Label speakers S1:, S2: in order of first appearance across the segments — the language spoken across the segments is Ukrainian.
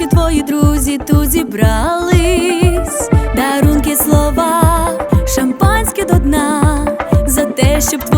S1: Наші твої друзі тут зібрались, дарунки слова, шампанське до дна. За те, щоб твої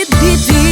S1: it be deep?